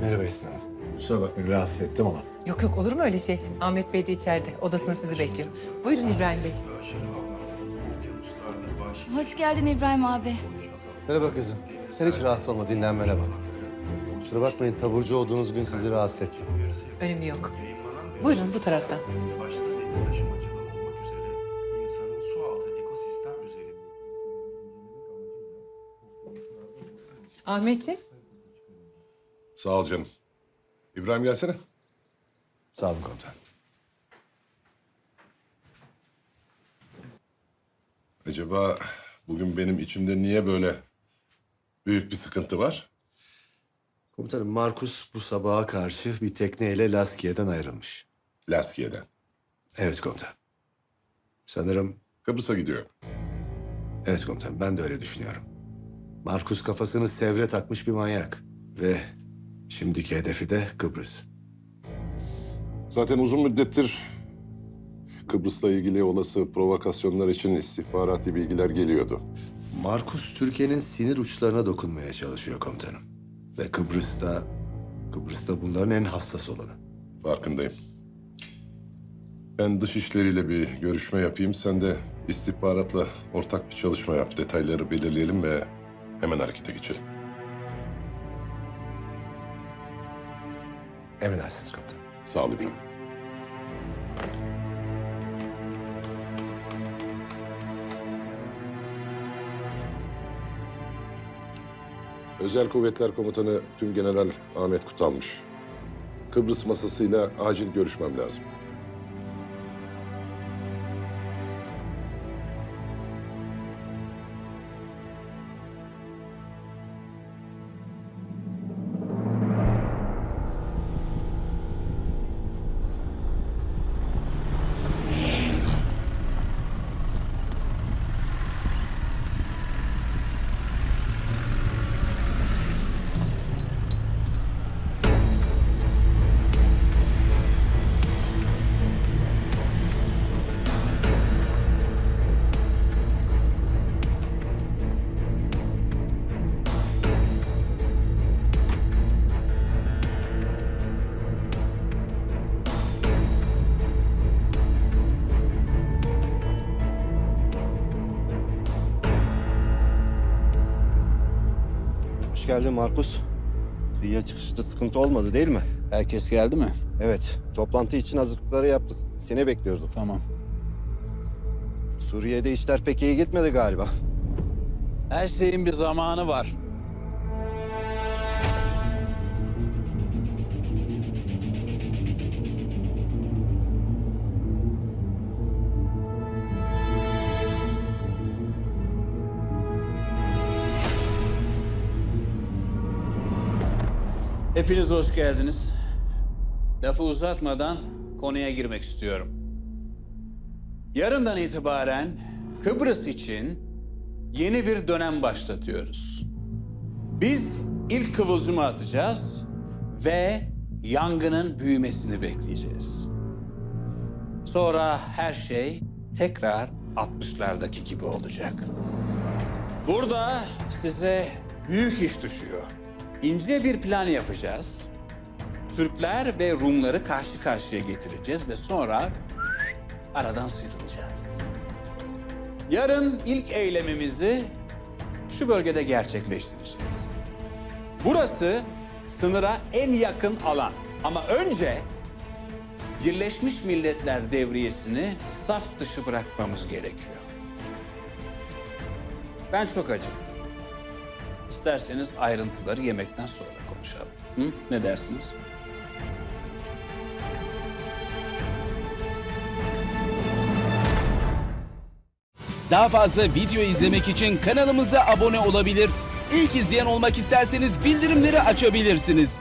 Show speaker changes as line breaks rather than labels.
Merhaba Esin Hanım. Kusura bakmayın rahatsız ettim ama.
Yok yok olur mu öyle şey? Ahmet Bey de içeride. Odasında sizi bekliyor. Buyurun İbrahim Bey.
Hoş geldin İbrahim abi.
Merhaba kızım. Sen hiç rahatsız olma dinlenmene bak. Kusura bakmayın taburcu olduğunuz gün sizi rahatsız ettim.
Önemi yok. Buyurun bu taraftan.
başta
Sağ ol canım. İbrahim gelsene.
Sağ olun komutan.
Acaba bugün benim içimde niye böyle büyük bir sıkıntı var?
Komutanım Markus bu sabaha karşı bir tekneyle Laskiye'den ayrılmış.
Laskiye'den.
Evet komutan. Sanırım
Kıbrıs'a gidiyor.
evet komutan ben de öyle düşünüyorum. Markus kafasını sevre takmış bir manyak. Ve şimdiki hedefi de Kıbrıs.
Zaten uzun müddettir Kıbrıs'la ilgili olası provokasyonlar için istihbarati bilgiler geliyordu.
Markus Türkiye'nin sinir uçlarına dokunmaya çalışıyor komutanım. Ve Kıbrıs'ta Kıbrıs'ta bunların en hassas olanı.
Farkındayım. Ben dış işleriyle bir görüşme yapayım. Sen de istihbaratla ortak bir çalışma yap. Detayları belirleyelim ve hemen harekete geçelim.
Emredersiniz komutanım.
Sağ ol İbrahim. Özel Kuvvetler Komutanı Tümgeneral Ahmet Kutalmış. Kıbrıs masasıyla acil görüşmem lazım.
Hoş geldin Markus. Kıyıya çıkışta sıkıntı olmadı değil mi?
Herkes geldi mi?
Evet, toplantı için hazırlıkları yaptık. Seni bekliyorduk.
Tamam.
Suriye'de işler pek iyi gitmedi galiba.
Her şeyin bir zamanı var. Hepiniz hoş geldiniz. Lafı uzatmadan konuya girmek istiyorum. Yarından itibaren Kıbrıs için yeni bir dönem başlatıyoruz. Biz ilk kıvılcımı atacağız ve yangının büyümesini bekleyeceğiz. Sonra her şey tekrar 60'lardaki gibi olacak. Burada size büyük iş düşüyor. İnce bir plan yapacağız. Türkler ve Rumları karşı karşıya getireceğiz ve sonra aradan sıyrılacağız. Yarın ilk eylemimizi şu bölgede gerçekleştireceğiz. Burası sınıra en yakın alan. Ama önce Birleşmiş Milletler devriyesini saf dışı bırakmamız gerekiyor. Ben çok acıktım. İsterseniz ayrıntıları yemekten sonra konuşalım. Hı? Ne dersiniz?
Daha fazla video izlemek için kanalımıza abone olabilir. İlk izleyen olmak isterseniz bildirimleri açabilirsiniz.